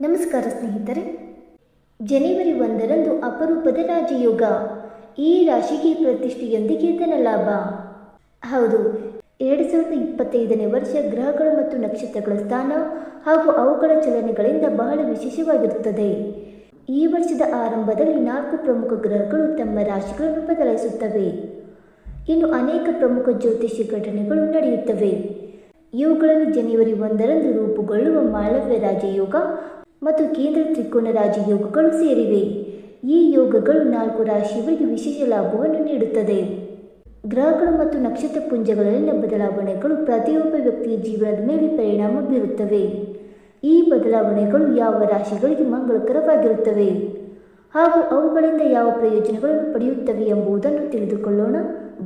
ನಮಸ್ಕಾರ ಸ್ನೇಹಿತರೆ. ಜನವರಿ ಒಂದರಂದು ಅಪರೂಪದ ರಾಜಯೋಗ. ಈ ರಾಶಿಗೆ ಪ್ರತಿಷ್ಠೆಯೊಂದಿಗೆ ಧನಲಾಭ ಹೌದು, ಎರಡು ಸಾವಿರದ ಇಪ್ಪತ್ತೈದನೇ ವರ್ಷ ಗ್ರಹಗಳು ಮತ್ತು ನಕ್ಷತ್ರಗಳ ಸ್ಥಾನ ಹಾಗೂ ಅವುಗಳ ಚಲನೆಗಳಿಂದ ಬಹಳ ವಿಶೇಷವಾಗಿರುತ್ತದೆ. ಈ ವರ್ಷದ ಆರಂಭದಲ್ಲಿ ನಾಲ್ಕು ಪ್ರಮುಖ ಗ್ರಹಗಳು ತಮ್ಮ ರಾಶಿಗಳನ್ನು ಬದಲಾಯಿಸುತ್ತವೆ. ಇನ್ನು ಅನೇಕ ಪ್ರಮುಖ ಜ್ಯೋತಿಷ್ಯ ಘಟನೆಗಳು ನಡೆಯುತ್ತವೆ. ಇವುಗಳಲ್ಲಿ ಜನವರಿ ಒಂದರಂದು ರೂಪುಗೊಳ್ಳುವ ಮಾಳವ್ಯ ರಾಜಯೋಗ ಮತ್ತು ಕೇಂದ್ರ ತ್ರಿಕೋನ ರಾಜಯೋಗಗಳು ಸೇರಿವೆ. ಈ ಯೋಗಗಳು ನಾಲ್ಕು ರಾಶಿಗಳಿಗೆ ವಿಶೇಷ ಲಾಭವನ್ನು ನೀಡುತ್ತದೆ. ಗ್ರಹಗಳು ಮತ್ತು ನಕ್ಷತ್ರ ಪುಂಜಗಳಲ್ಲಿನ ಬದಲಾವಣೆಗಳು ಪ್ರತಿಯೊಬ್ಬ ವ್ಯಕ್ತಿಯ ಜೀವನದ ಮೇಲೆ ಪರಿಣಾಮ ಬೀರುತ್ತವೆ. ಈ ಬದಲಾವಣೆಗಳು ಯಾವ ರಾಶಿಗಳಿಗೆ ಮಂಗಳಕರವಾಗಿರುತ್ತವೆ? ಹಾಗೂ ಅವುಗಳಿಂದ ಯಾವ ಪ್ರಯೋಜನಗಳನ್ನು ಪಡೆಯುತ್ತವೆ ಎಂಬುದನ್ನು ತಿಳಿದುಕೊಳ್ಳೋಣ.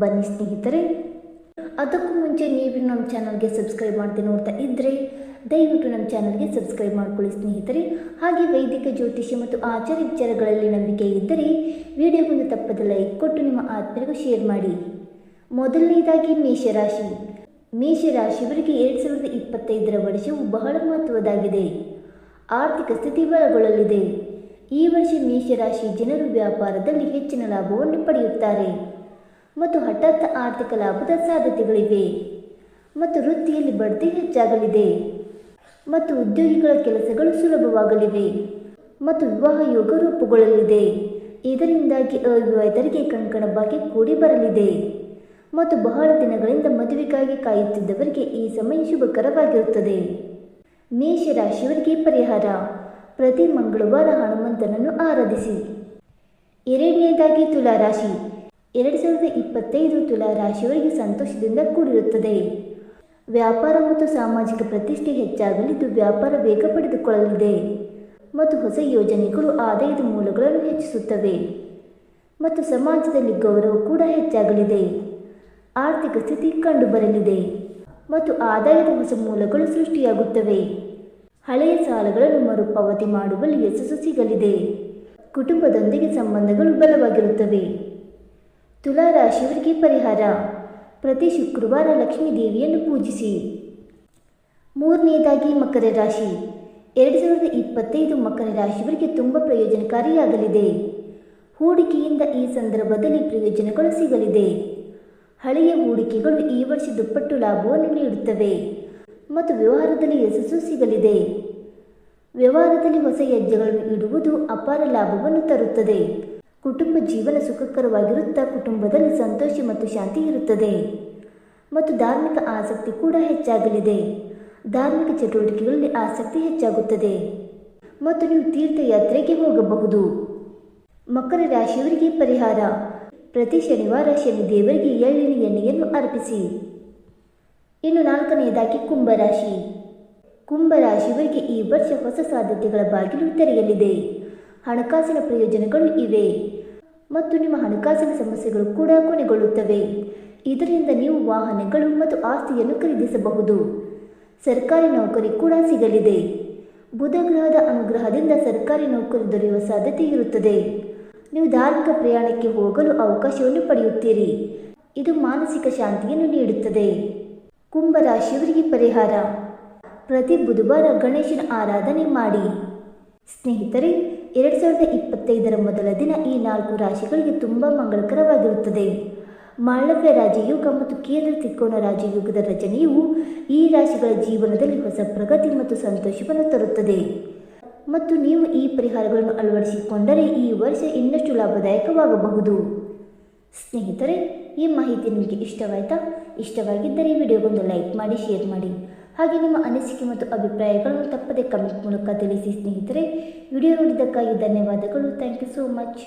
ಬನ್ನಿ ಸ್ನೇಹಿತರೆ, ಅದಕ್ಕೂ ಮುಂಚೆ ನೀವು ನಮ್ಮ ಚಾನಲ್ಗೆ ಸಬ್ಸ್ಕ್ರೈಬ್ ಮಾಡ್ತೀನಿ ನೋಡ್ತಾ ಇದ್ದರೆ ದಯವಿಟ್ಟು ನಮ್ಮ ಚಾನಲ್ಗೆ ಸಬ್ಸ್ಕ್ರೈಬ್ ಮಾಡಿಕೊಳ್ಳಿ ಸ್ನೇಹಿತರೆ. ಹಾಗೆ ವೈದಿಕ ಜ್ಯೋತಿಷ್ಯ ಮತ್ತು ಆಚಾರ ವಿಚಾರಗಳಲ್ಲಿ ನಂಬಿಕೆ ಇದ್ದರೆ ವಿಡಿಯೋಗೊಂದು ತಪ್ಪದ ಲೈಕ್ ಕೊಟ್ಟು ನಿಮ್ಮ ಆತ್ಮರಿಗೂ ಶೇರ್ ಮಾಡಿ. ಮೊದಲನೇದಾಗಿ ಮೇಷರಾಶಿ. ಮೇಷರಾಶಿಯವರಿಗೆ ಎರಡು ಸಾವಿರದ ಇಪ್ಪತ್ತೈದರ ವರ್ಷವು ಬಹಳ ಮಹತ್ವದಾಗಿದೆ ಆರ್ಥಿಕ ಸ್ಥಿತಿ ಬಲಗೊಳ್ಳಲಿದೆ. ಈ ವರ್ಷ ಮೇಷರಾಶಿ ಜನರು ವ್ಯಾಪಾರದಲ್ಲಿ ಹೆಚ್ಚಿನ ಲಾಭವನ್ನು ಪಡೆಯುತ್ತಾರೆ. ಮತ್ತು ಹಠಾತ್ ಆರ್ಥಿಕ ಲಾಭದ ಸಾಧ್ಯತೆಗಳಿವೆ. ಮತ್ತು ವೃತ್ತಿಯಲ್ಲಿ ಬಡ್ತಿ ಹೆಚ್ಚಾಗಲಿದೆ. ಮತ್ತು ಉದ್ಯೋಗಿಗಳ ಕೆಲಸಗಳು ಸುಲಭವಾಗಲಿವೆ ಮತ್ತು ವಿವಾಹ ಯೋಗ ರೂಪುಗೊಳ್ಳಲಿದೆ. ಇದರಿಂದಾಗಿ ಅವಿವಾಹಿತರಿಗೆ ಕಂಕಣ ಭಾಗ್ಯ ಕೂಡಿ ಬರಲಿದೆ. ಮತ್ತು ಬಹಳ ದಿನಗಳಿಂದ ಮದುವೆಗಾಗಿ ಕಾಯುತ್ತಿದ್ದವರಿಗೆ ಈ ಸಮಯ ಶುಭಕರವಾಗಿರುತ್ತದೆ. ಮೇಷರಾಶಿಯವರಿಗೆ ಪರಿಹಾರ. ಪ್ರತಿ ಮಂಗಳವಾರ ಹನುಮಂತನನ್ನು ಆರಾಧಿಸಿ. ಎರಡನೇದಾಗಿ ತುಲಾರಾಶಿ. ಎರಡು ಸಾವಿರದ ಇಪ್ಪತ್ತೈದು ತುಲಾರಾಶಿಯವರಿಗೆ ಸಂತೋಷದಿಂದ ಕೂಡಿರುತ್ತದೆ. ವ್ಯಾಪಾರ ಮತ್ತು ಸಾಮಾಜಿಕ ಪ್ರತಿಷ್ಠೆ ಹೆಚ್ಚಾಗಲಿದ್ದು ವ್ಯಾಪಾರ ವೇಗ ಪಡೆದುಕೊಳ್ಳಲಿದೆ ಮತ್ತು ಹೊಸ ಯೋಜನೆಗಳು ಆದಾಯದ ಮೂಲಗಳನ್ನು ಹೆಚ್ಚಿಸುತ್ತವೆ ಮತ್ತು ಸಮಾಜದಲ್ಲಿ ಗೌರವ ಕೂಡ ಹೆಚ್ಚಾಗಲಿದೆ. ಆರ್ಥಿಕ ಸ್ಥಿತಿ ಕಂಡುಬರಲಿದೆ ಮತ್ತು ಆದಾಯದ ಹೊಸ ಮೂಲಗಳು ಸೃಷ್ಟಿಯಾಗುತ್ತವೆ. ಹಳೆಯ ಸಾಲಗಳನ್ನು ಮರುಪಾವತಿ ಮಾಡುವಲ್ಲಿ ಯಶಸ್ಸು ಸಿಗಲಿದೆ. ಕುಟುಂಬದೊಂದಿಗೆ ಸಂಬಂಧಗಳು ಬಲವಾಗಿರುತ್ತವೆ. ತುಲಾರಾಶಿಯವರಿಗೆ ಪರಿಹಾರ. ಪ್ರತಿ ಶುಕ್ರವಾರ ಲಕ್ಷ್ಮೀ ದೇವಿಯನ್ನು ಪೂಜಿಸಿ ಮೂರನೆಯದಾಗಿ ಮಕರ ರಾಶಿ. ಎರಡು ಸಾವಿರದ ಇಪ್ಪತ್ತೈದು ಮಕರ ರಾಶಿಯವರಿಗೆ ತುಂಬ ಪ್ರಯೋಜನಕಾರಿಯಾಗಲಿದೆ. ಹೂಡಿಕೆಯಿಂದ ಈ ಸಂದರ್ಭದಲ್ಲಿ ಪ್ರಯೋಜನಗಳು ಸಿಗಲಿದೆ. ಹಳೆಯ ಹೂಡಿಕೆಗಳು ಈ ವರ್ಷ ದುಪ್ಪಟ್ಟು ಲಾಭವನ್ನು ನೀಡುತ್ತವೆ ಮತ್ತು ವ್ಯವಹಾರದಲ್ಲಿ ಯಶಸ್ಸು ಸಿಗಲಿದೆ. ವ್ಯವಹಾರದಲ್ಲಿ ಹೊಸ ಹೆಜ್ಜೆಗಳನ್ನು ಇಡುವುದು ಅಪಾರ ಲಾಭವನ್ನು ತರುತ್ತದೆ. ಕುಟುಂಬ ಜೀವನ ಸುಖಕರವಾಗಿರುತ್ತಾ ಕುಟುಂಬದಲ್ಲಿ ಸಂತೋಷ ಮತ್ತು ಶಾಂತಿ ಇರುತ್ತದೆ. ಮತ್ತು ಧಾರ್ಮಿಕ ಆಸಕ್ತಿ ಕೂಡ ಹೆಚ್ಚಾಗಲಿದೆ. ಧಾರ್ಮಿಕ ಚಟುವಟಿಕೆಗಳಲ್ಲಿ ಆಸಕ್ತಿ ಹೆಚ್ಚಾಗುತ್ತದೆ. ಮತ್ತು ನೀವು ತೀರ್ಥಯಾತ್ರೆಗೆ ಹೋಗಬಹುದು. ಮಕರ ರಾಶಿಯವರಿಗೆ ಪರಿಹಾರ. ಪ್ರತಿ ಶನಿವಾರ ಶನಿ ದೇವರಿಗೆ ಎಳ್ಳಿನ ಎಣ್ಣೆಯನ್ನು ಅರ್ಪಿಸಿ. ಇನ್ನು ನಾಲ್ಕನೆಯದಾಗಿ ಕುಂಭರಾಶಿ ಕುಂಭರಾಶಿಯವರಿಗೆ ಈ ವರ್ಷ ಹೊಸ ಸಾಧ್ಯತೆಗಳ ಬಾಗಿಲು ತೆರೆಯಲಿದೆ. ಹಣಕಾಸಿನ ಪ್ರಯೋಜನಗಳು ಇವೆ. ಮತ್ತು ನಿಮ್ಮ ಹಣಕಾಸಿನ ಸಮಸ್ಯೆಗಳು ಕೂಡ ಕೊನೆಗೊಳ್ಳುತ್ತವೆ. ಇದರಿಂದ ನೀವು ವಾಹನಗಳು ಮತ್ತು ಆಸ್ತಿಯನ್ನು ಖರೀದಿಸಬಹುದು. ಸರ್ಕಾರಿ ನೌಕರಿ ಕೂಡ ಸಿಗಲಿದೆ. ಬುಧ ಗ್ರಹದ ಅನುಗ್ರಹದಿಂದ ಸರ್ಕಾರಿ ನೌಕರಿ ದೊರೆಯುವ ಸಾಧ್ಯತೆ ಇರುತ್ತದೆ. ನೀವು ಧಾರ್ಮಿಕ ಪ್ರಯಾಣಕ್ಕೆ ಹೋಗಲು ಅವಕಾಶವನ್ನು ಪಡೆಯುತ್ತೀರಿ. ಇದು ಮಾನಸಿಕ ಶಾಂತಿಯನ್ನು ನೀಡುತ್ತದೆ. ಕುಂಭರಾಶಿಯವರಿಗೆ ಪರಿಹಾರ. ಪ್ರತಿ ಬುಧವಾರ ಗಣೇಶನ ಆರಾಧನೆ ಮಾಡಿ. ಸ್ನೇಹಿತರೆ ಎರಡು ಸಾವಿರದ ಇಪ್ಪತ್ತೈದರ ಮೊದಲ ದಿನ ಈ ನಾಲ್ಕು ರಾಶಿಗಳಿಗೆ ತುಂಬ ಮಂಗಳಕರವಾಗಿರುತ್ತದೆ. ಮಾಳವ್ಯ ರಾಜಯೋಗ ಮತ್ತು ಕೇಂದ್ರ ತ್ರಿಕೋನ ರಾಜಯೋಗದ ರಚನೆಯು ಈ ರಾಶಿಗಳ ಜೀವನದಲ್ಲಿ ಹೊಸ ಪ್ರಗತಿ ಮತ್ತು ಸಂತೋಷವನ್ನು ತರುತ್ತದೆ. ಮತ್ತು ನೀವು ಈ ಪರಿಹಾರಗಳನ್ನು ಅಳವಡಿಸಿಕೊಂಡರೆ ಈ ವರ್ಷ ಇನ್ನಷ್ಟು ಲಾಭದಾಯಕವಾಗಬಹುದು. ಸ್ನೇಹಿತರೆ, ಈ ಮಾಹಿತಿ ನಿಮಗೆ ಇಷ್ಟವಾಯಿತಾ? ಇಷ್ಟವಾಗಿದ್ದರೆ ಈ ವಿಡಿಯೋಗೊಂದು ಲೈಕ್ ಮಾಡಿ, ಶೇರ್ ಮಾಡಿ. ಹಾಗೆ ನಿಮ್ಮ ಅನಿಸಿಕೆ ಮತ್ತು ಅಭಿಪ್ರಾಯಗಳನ್ನು ತಪ್ಪದೆ ಕಮೆಂಟ್ ಮೂಲಕ ತಿಳಿಸಿ ಸ್ನೇಹಿತರೆ. ವಿಡಿಯೋ ನೋಡಿದ್ದಕ್ಕಾಗಿ ಧನ್ಯವಾದಗಳು. Thank you so much